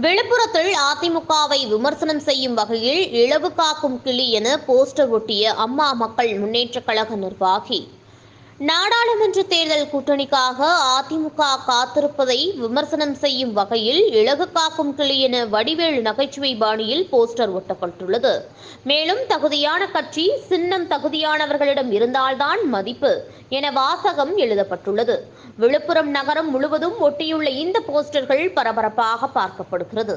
விழுப்புரத்தில் அதிமுகவை விமர்சனம் செய்யும் வகையில் இழவு காக்கும் கிளி என போஸ்டர் ஒட்டிய அம்மா மக்கள் முன்னேற்றக் கழக நிர்வாகி. நாடாளுமன்ற தேர்தல் கூட்டணிக்காக அதிமுக காத்திருப்பதை விமர்சனம் செய்யும் வகையில் இலகு காக்கும் கிளி என வடிவேல் நகைச்சுவை பாணியில் போஸ்டர் ஒட்டப்பட்டுள்ளது. மேலும் தகுதியான கட்சி சின்னம் தகுதியானவர்களிடம் இருந்தால்தான் மதிப்பு என வாசகம் எழுதப்பட்டுள்ளது. விழுப்புரம் நகரம் முழுவதும் ஒட்டியுள்ள இந்த போஸ்டர்கள் பரபரப்பாக பார்க்கப்படுகிறது.